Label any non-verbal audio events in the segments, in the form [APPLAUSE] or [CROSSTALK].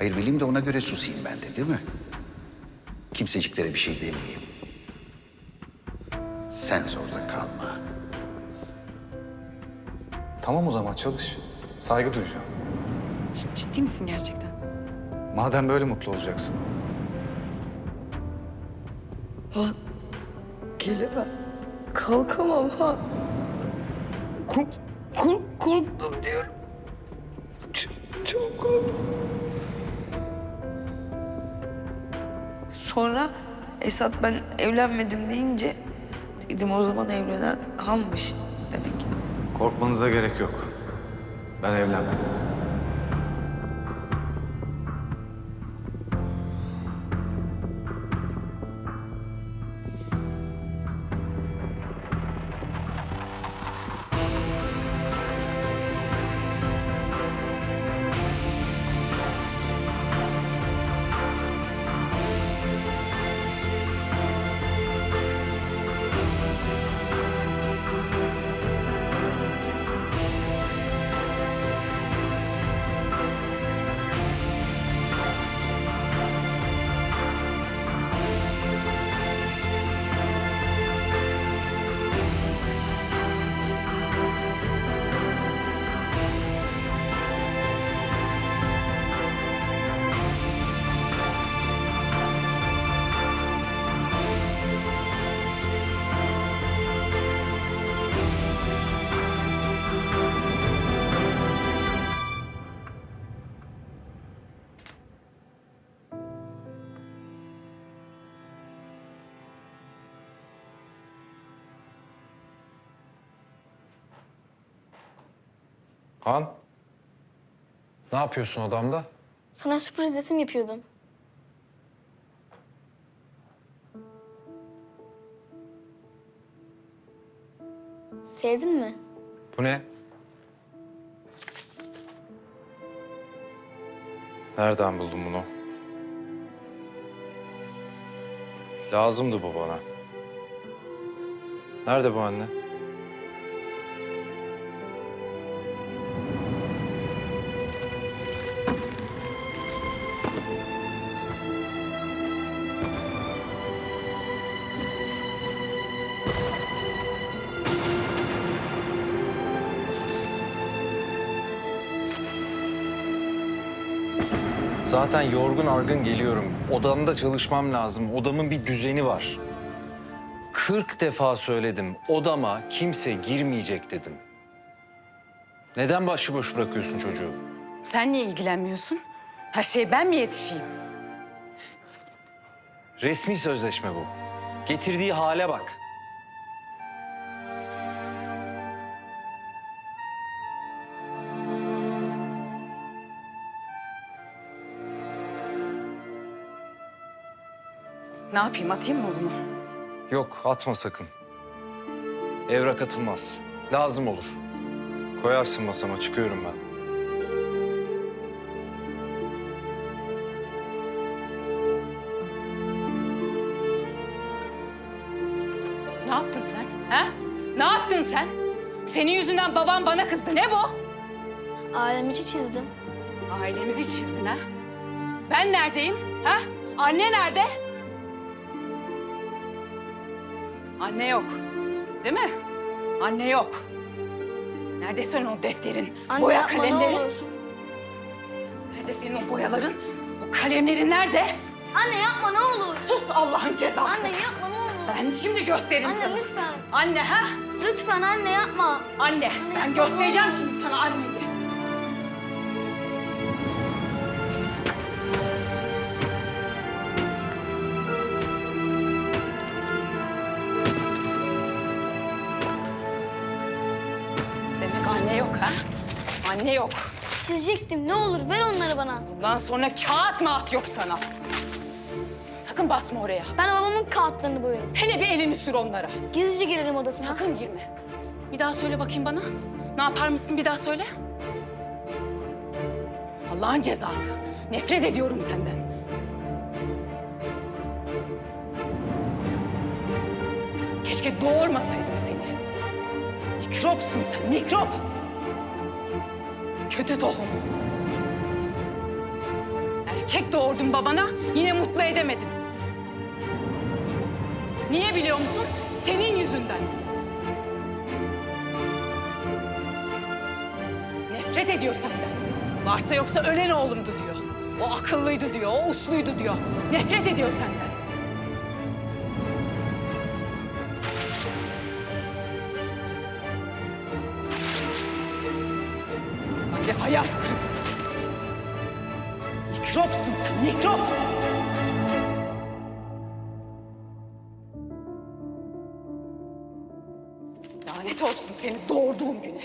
Hayır bileyim de ona göre susayım ben de değil mi? Kimseciklere bir şey demeyeyim. Sen zorda kalma. Tamam o zaman çalış. Saygı duyacağım. C- ciddi misin gerçekten? Madem böyle mutlu olacaksın. Han, gelemem. Kalkamam Han. Kork, kork, korktum diyorum. Çok, çok korktum. Sonra Esat ben evlenmedim deyince dedim o zaman evlenen Han'mış demek. Korkmanıza gerek yok. Ben evlenmedim. Han. Ne yapıyorsun odamda? Sana sürpriz resim yapıyordum. Sevdin mi? Bu ne? Nereden buldun bunu? Lazımdı bu bana. Nerede bu anne? Zaten yorgun argın geliyorum. Odamda çalışmam lazım. Odamın bir düzeni var. Kırk defa söyledim. Odama kimse girmeyecek dedim. Neden başıboş bırakıyorsun çocuğu? Sen niye ilgilenmiyorsun? Her şeye ben mi yetişeyim? Resmi sözleşme bu. Getirdiği hale bak. Ne yapayım atayım mı bunu? Yok atma sakın. Evrak atılmaz. Lazım olur. Koyarsın masama çıkıyorum ben. Ne yaptın sen? Ha? Ne yaptın sen? Senin yüzünden babam bana kızdı. Ne bu? Ailem içi çizdim. Ailemizi çizdin ha? Ben neredeyim? Ha? Anne nerede? Anne yok. Değil mi? Anne yok. Nerede senin o defterin, Anne boya yapma kalemlerin? ne olur. Nerede senin o boyaların, o kalemlerin nerede? Anne yapma ne olur. Sus Allah'ın cezası. Anne yapma ne olur. Ben şimdi gösteririm sana. Anne lütfen. Anne ha? Lütfen anne yapma. Anne. Ben yapma, göstereceğim olur. şimdi sana anneyi. Anne yok. Çizecektim ne olur ver onları bana. Bundan sonra kağıt mağat yok sana. Sakın basma oraya. Ben babamın kağıtlarını boyarım. Hele bir elini sür onlara. Gizlice girerim odasına. Sakın girme. Bir daha söyle bakayım bana. Ne yapar mısın bir daha söyle. Allah'ın cezası. Nefret ediyorum senden. Keşke doğurmasaydım seni. Mikropsun sen, mikrop. Kötü tohum. Erkek doğurdum babana, yine mutlu edemedim. Niye biliyor musun? Senin yüzünden. Nefret ediyor senden. Varsa yoksa ölen oğlumdu diyor. O akıllıydı diyor, o usluydu diyor. Nefret ediyor senden. Hadi hayal kırıklığı. Mikropsun sen, mikrop. Lanet olsun seni doğurduğum güne.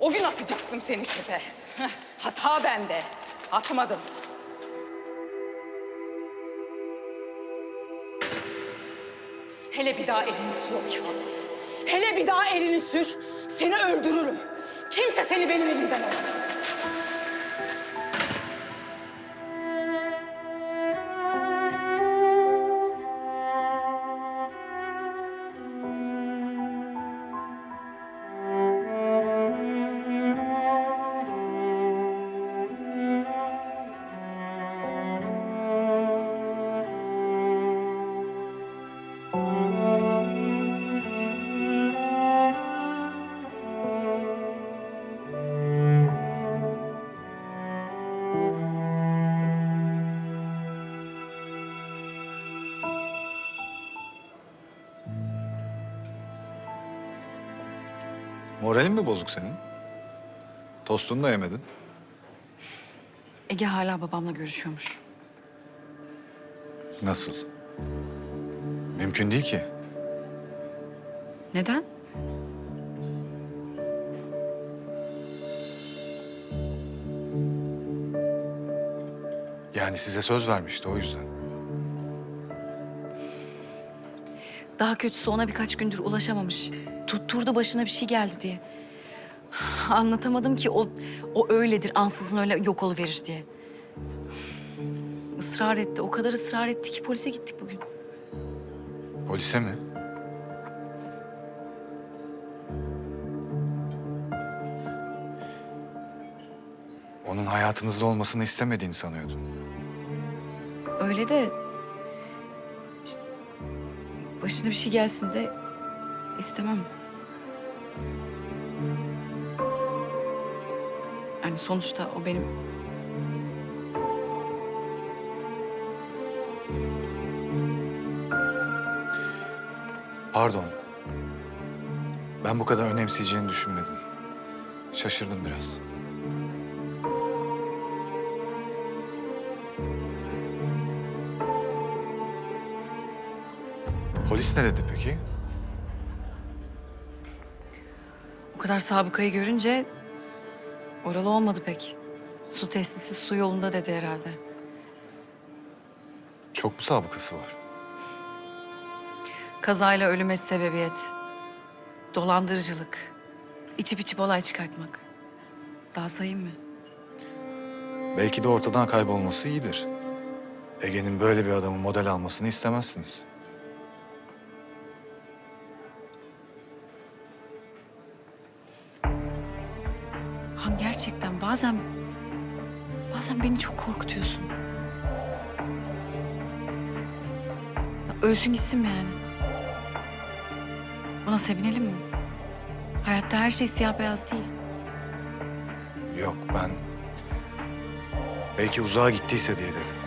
O gün atacaktım seni çöpe. Hata bende. Atmadım. Hele bir daha elini sür o kağıda. Hele bir daha elini sür. Seni öldürürüm. Kimse seni benim elimden alamaz. Moralin mi bozuk senin? Tostunu da yemedin. Ege hala babamla görüşüyormuş. Nasıl? Mümkün değil ki. Neden? Yani size söz vermişti o yüzden. Daha kötüsü ona birkaç gündür ulaşamamış. Tutturdu başına bir şey geldi diye. [SIGHS] Anlatamadım ki o, o öyledir, ansızın öyle yok oluverir diye. Israr etti, o kadar ısrar etti ki polise gittik bugün. Polise mi? Onun hayatınızda olmasını istemediğini sanıyordum. Öyle de... başına bir şey gelsin de istemem. Yani sonuçta o benim Pardon. Ben bu kadar önemseyeceğini düşünmedim. Şaşırdım biraz. Polis ne dedi peki? O kadar sabıkayı görünce oralı olmadı pek. Su testisi su yolunda dedi herhalde. Çok mu sabıkası var? Kazayla ölüme sebebiyet. Dolandırıcılık. içip içip olay çıkartmak. Daha sayayım mı? Belki de ortadan kaybolması iyidir. Ege'nin böyle bir adamı model almasını istemezsiniz. Han gerçekten bazen... Bazen beni çok korkutuyorsun. Ölsün gitsin mi yani? Buna sevinelim mi? Hayatta her şey siyah beyaz değil. Yok ben... Belki uzağa gittiyse diye dedim.